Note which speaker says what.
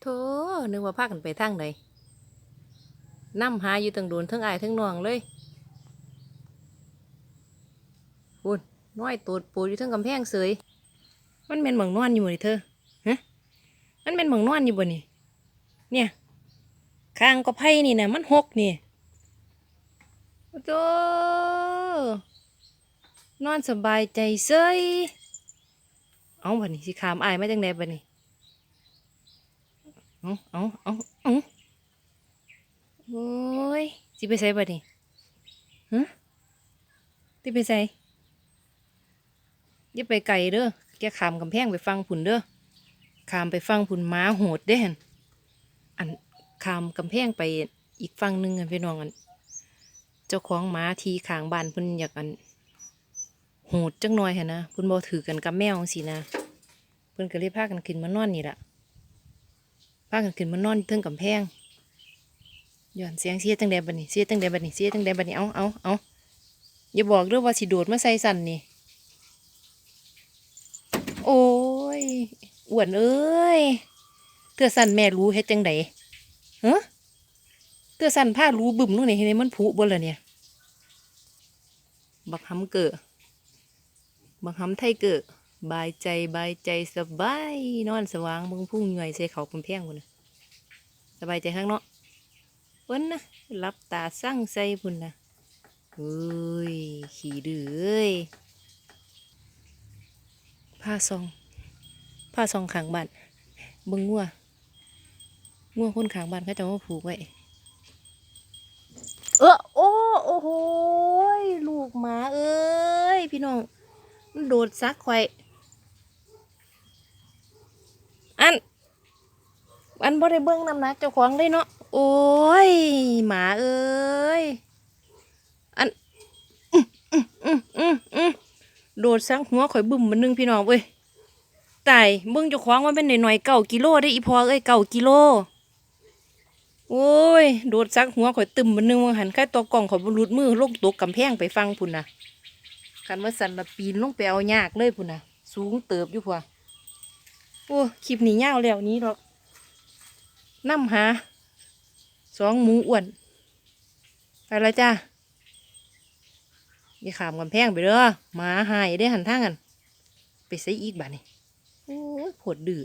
Speaker 1: โธ่นึกว่าพากันไปทางไหนนำหาอยู่ตั้งโดนทั้งอายทั้งนองเลยคุณน้อยตูดปูดอยู่ทั้งกำแพงเสย มันเป็นหมองนอนอยู่บ่นี่เธอฮะมันเป็นหมองนอนอยู่บ่นี่เนี่ยคางก็ไผ่นี่นะมันหกนี่โธ่นอนสบายใจเสยเอาบัดนี้สิขามอายมาจังไดบัดนี้ เอาเอาเอาเอาโอ้ยสิไปใส่บัดนี้ฮะสิไปใส่อย่าไปไกลเด้อแกขามกำแพงไปฟังผุนเด้อขามไปฟังผุนม้าโหดเด้หั่นอันขามกำแพงไปอีกฝั่งหนึ่งอันพี่น้องอัน เจ้าของม้าทีขางบานพิ่นอยากอันโหดจังหน่อยเหั่นนะพิ่นบ่ถือกันกับแมวจังซี่นะพิ่นก็เลยพากันขึ้นมานอนนี่แหละ พากันขึ้นมานอนอยู่เทิงกำแพงย้อนเสียงเสียตั้งแต่บัดนี้เสียตั้งแต่บัดนี้เสียตั้งแต่บัดนี้เอาเอาเอาอย่าบอกเรื่องว่าสิโดดมาใส่สันนี่โอ้ยอ้วนเอ้ยเตือสันแม่รู้เฮ็ดจังไดฮะเตือสันผ้ารู้บึ้มนู่นนี่เห็นไหมมันผุบนละเนี่ยบักหำเกิดบักหำไทยเกิด บายใจบายใจสบายนอนสว่างเบิ่งพุ่งหน่วยใส่เขากำแพงพุ่นนะสบายใจข้างเนาะเพิ่นนะรับตาสั่งใส่พุ่นนะเฮ้ยขี่ดื้อเอ้ยผ้าซองผ้าซองขางบ้านบิ่งงัวงัวคนขางบ้านเขาจะมาผูกไว้เออโอ้โอ้โหยลูกหมาเอ้ยพี่น้องโดดซักไข่อยอัน อันบ่ได้เบิ่งน้ำหนักเจ้าของเลยเนาะโอ้ยหมาเอ้ยอันอื้ออื้ออื้ออื้ออื้อโดดซักหัวข่อยบึ้มมันนึงพี่น้องเว้ยตายเบิ่งเจ้าของว่าเป็นหน่อยๆเก้ากิโลได้อีพอเอ้ยเก้ากิโลโอ้ยโดดซักหัวข่อยตึมมันนึงว่าหันใครตัวกล่องข่อยบรุดมือลงตกกำแพงไปฟังพุ่นนะคันว่าสันละปีนลงไปเอายากเลยพุ่นนะสูงเติบอยู่พัวโอ้คลิปนี้ยาวแล้วนี้หรอก น้ำหาสองหมูอ้วน ไปละจ้าอย่าขามกำแพงไปเด้อหมาหายได้หันทางกัน ไปใส่อีกบ้านี่โอ้ยผดดื้อ